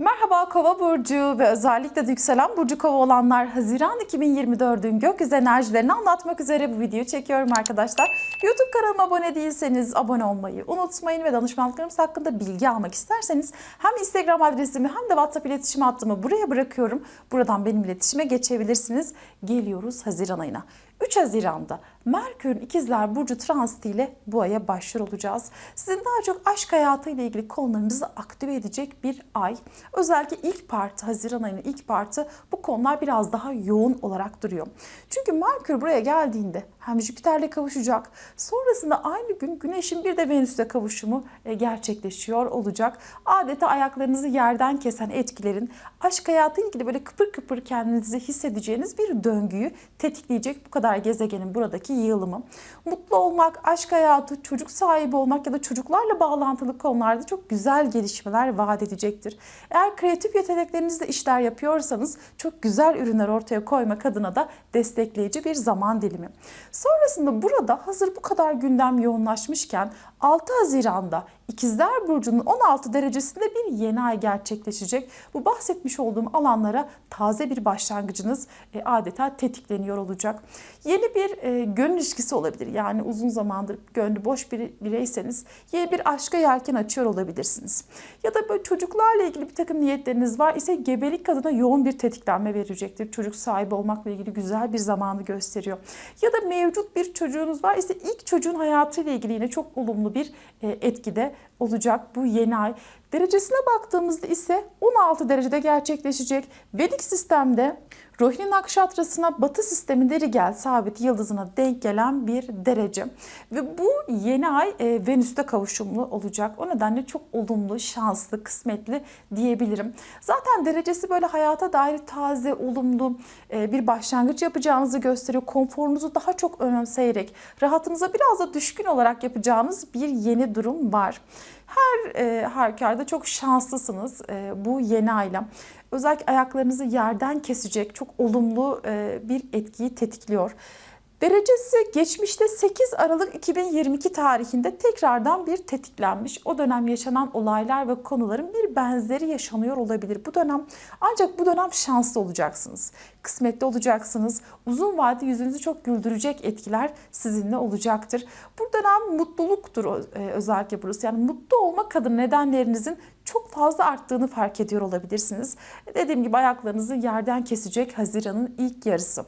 Merhaba Kova burcu ve özellikle de yükselen burcu Kova olanlar Haziran 2024'ün gökyüzü enerjilerini anlatmak üzere bu videoyu çekiyorum arkadaşlar. YouTube kanalıma abone değilseniz abone olmayı unutmayın ve danışmanlıklarımız hakkında bilgi almak isterseniz hem Instagram adresimi hem de WhatsApp iletişim hattımı buraya bırakıyorum. Buradan benim iletişime geçebilirsiniz. Geliyoruz Haziran ayına. 3 Haziran'da Merkür'ün İkizler Burcu transitiyle bu aya başlar olacağız. Sizin daha çok aşk hayatıyla ilgili konularınızı aktive edecek bir ay. Özellikle ilk parti, Haziran ayının ilk parti bu konular biraz daha yoğun olarak duruyor. Çünkü Merkür buraya geldiğinde hem Jüpiter'le kavuşacak. Sonrasında aynı gün Güneş'in bir de Venüs'le kavuşumu e, gerçekleşiyor olacak. Adeta ayaklarınızı yerden kesen etkilerin aşk hayatı ilgili böyle kıpır kıpır kendinizi hissedeceğiniz bir döngüyü tetikleyecek bu kadar gezegenin buradaki yığılımı. Mutlu olmak, aşk hayatı, çocuk sahibi olmak ya da çocuklarla bağlantılı konularda çok güzel gelişmeler vaat edecektir. Eğer kreatif yeteneklerinizle işler yapıyorsanız çok güzel ürünler ortaya koymak adına da destekleyici bir zaman dilimi. Sonrasında burada hazır bu kadar gündem yoğunlaşmışken 6 Haziran'da İkizler Burcu'nun 16 derecesinde bir yeni ay gerçekleşecek. Bu bahsetmiş olduğum alanlara taze bir başlangıcınız e, adeta tetikleniyor olacak. Yeni bir e, gönül ilişkisi olabilir. Yani uzun zamandır gönlü boş bir bireyseniz yeni bir aşka yelken açıyor olabilirsiniz. Ya da böyle çocuklarla ilgili bir takım niyetleriniz var ise gebelik adına yoğun bir tetiklenme verecektir. Çocuk sahibi olmakla ilgili güzel bir zamanı gösteriyor. Ya da mevcut bir çocuğunuz var ise ilk çocuğun hayatıyla ilgili yine çok olumlu bir e, etkide olacak bu yeni ay. Derecesine baktığımızda ise 16 derecede gerçekleşecek. Vedik sistemde Rohini Nakşatrası'na batı sisteminde Rigel sabit yıldızına denk gelen bir derece. Ve bu yeni ay e, Venüs'te kavuşumlu olacak. O nedenle çok olumlu, şanslı, kısmetli diyebilirim. Zaten derecesi böyle hayata dair taze, olumlu e, bir başlangıç yapacağınızı gösteriyor. Konforunuzu daha çok önemseyerek, rahatınıza biraz da düşkün olarak yapacağınız bir yeni durum var. Her e, halükarda çok şanslısınız e, bu yeni ayla. Özellikle ayaklarınızı yerden kesecek çok olumlu e, bir etkiyi tetikliyor. Derecesi geçmişte 8 Aralık 2022 tarihinde tekrardan bir tetiklenmiş. O dönem yaşanan olaylar ve konuların bir benzeri yaşanıyor olabilir. Bu dönem ancak bu dönem şanslı olacaksınız. Kısmetli olacaksınız. Uzun vade yüzünüzü çok güldürecek etkiler sizinle olacaktır. Bu dönem mutluluktur e, özellikle burası. Yani mutlu olmak adına nedenlerinizin çok fazla arttığını fark ediyor olabilirsiniz. Dediğim gibi ayaklarınızı yerden kesecek Haziran'ın ilk yarısı.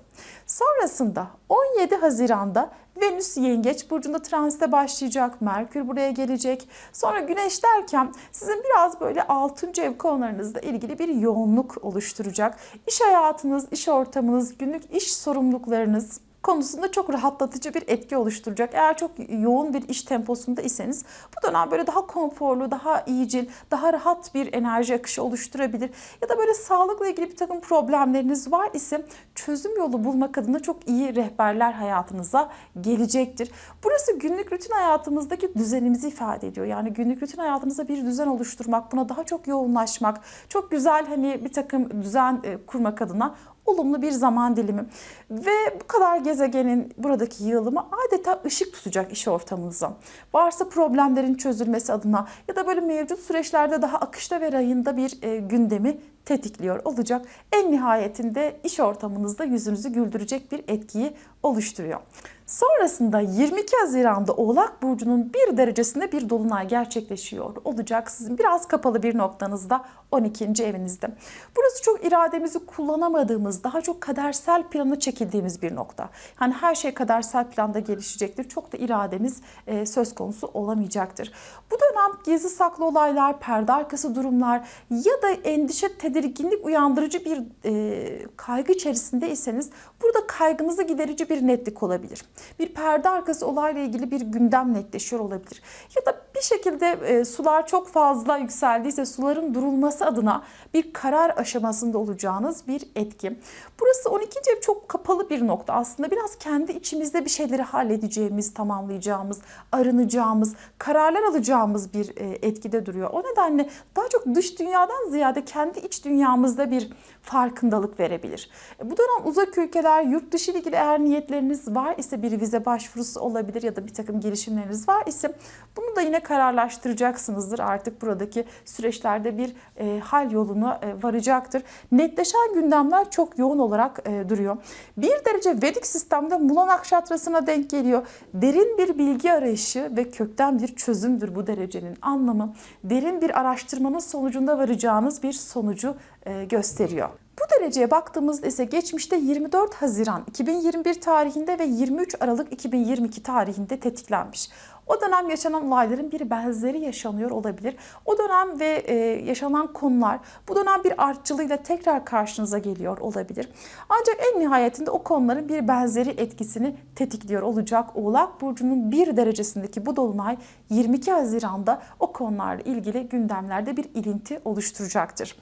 Sonrasında 17 Haziran'da Venüs Yengeç burcunda transite başlayacak. Merkür buraya gelecek. Sonra Güneş derken sizin biraz böyle 6. ev konularınızla ilgili bir yoğunluk oluşturacak. İş hayatınız, iş ortamınız, günlük iş sorumluluklarınız, konusunda çok rahatlatıcı bir etki oluşturacak. Eğer çok yoğun bir iş temposunda iseniz bu dönem böyle daha konforlu, daha iyicil, daha rahat bir enerji akışı oluşturabilir. Ya da böyle sağlıkla ilgili bir takım problemleriniz var ise çözüm yolu bulmak adına çok iyi rehberler hayatınıza gelecektir. Burası günlük rutin hayatımızdaki düzenimizi ifade ediyor. Yani günlük rutin hayatınızda bir düzen oluşturmak, buna daha çok yoğunlaşmak, çok güzel hani bir takım düzen e, kurmak adına olumlu bir zaman dilimi. Ve bu kadar gezegenin buradaki yığılımı adeta ışık tutacak iş ortamınıza. Varsa problemlerin çözülmesi adına ya da böyle mevcut süreçlerde daha akışta ve rayında bir e, gündemi tetikliyor olacak. En nihayetinde iş ortamınızda yüzünüzü güldürecek bir etkiyi oluşturuyor. Sonrasında 22 Haziran'da Oğlak Burcu'nun bir derecesinde bir dolunay gerçekleşiyor olacak. Sizin biraz kapalı bir noktanızda 12. evinizde. Burası çok irademizi kullanamadığımız, daha çok kadersel plana çekildiğimiz bir nokta. Yani her şey kadersel planda gelişecektir. Çok da irademiz e, söz konusu olamayacaktır. Bu dönem gizli saklı olaylar, perde arkası durumlar ya da endişe, tedirginlik uyandırıcı bir e, kaygı içerisindeyseniz burada kaygınızı giderici bir netlik olabilir. Bir perde arkası olayla ilgili bir gündem netleşiyor olabilir. Ya da bir şekilde e, sular çok fazla yükseldiyse suların durulması adına bir karar aşamasında olacağınız bir etki. Burası 12. ev çok kapalı bir nokta aslında. Biraz kendi içimizde bir şeyleri halledeceğimiz, tamamlayacağımız, arınacağımız, kararlar alacağımız bir e, etkide duruyor. O nedenle daha çok dış dünyadan ziyade kendi iç dünyamızda bir farkındalık verebilir. E, Bu dönem uzak ülkeler, yurt dışı ilgili eğer niyetleriniz var ise bir vize başvurusu olabilir ya da bir takım girişimleriniz var ise bunu da yine kararlaştıracaksınızdır. Artık buradaki süreçlerde bir e, hal yoluna e, varacaktır. Netleşen gündemler çok yoğun olarak e, duruyor. Bir derece Vedik sistemde Mulan Nakşatrası'na denk geliyor. Derin bir bilgi arayışı ve kökten bir çözümdür bu derecenin anlamı. Derin bir araştırmanın sonucunda varacağınız bir sonucu e, gösteriyor. Bu dereceye baktığımızda ise geçmişte 24 Haziran 2021 tarihinde ve 23 Aralık 2022 tarihinde tetiklenmiş. O dönem yaşanan olayların bir benzeri yaşanıyor olabilir. O dönem ve e, yaşanan konular bu dönem bir artçılığıyla tekrar karşınıza geliyor olabilir. Ancak en nihayetinde o konuların bir benzeri etkisini tetikliyor olacak. Oğlak Burcu'nun bir derecesindeki bu dolunay 22 Haziran'da o konularla ilgili gündemlerde bir ilinti oluşturacaktır.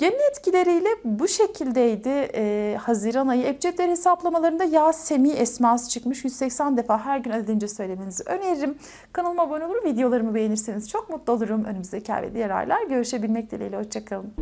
Genel etkileriyle bu şekildeydi. Ee, Haziran ayı Ebcedler hesaplamalarında Ya Semi esması çıkmış. 180 defa her gün adedince söylemenizi öneririm. Kanalıma abone olur, videolarımı beğenirseniz çok mutlu olurum. Önümüzdeki ay ve diğer aylar görüşebilmek dileğiyle. Hoşçakalın.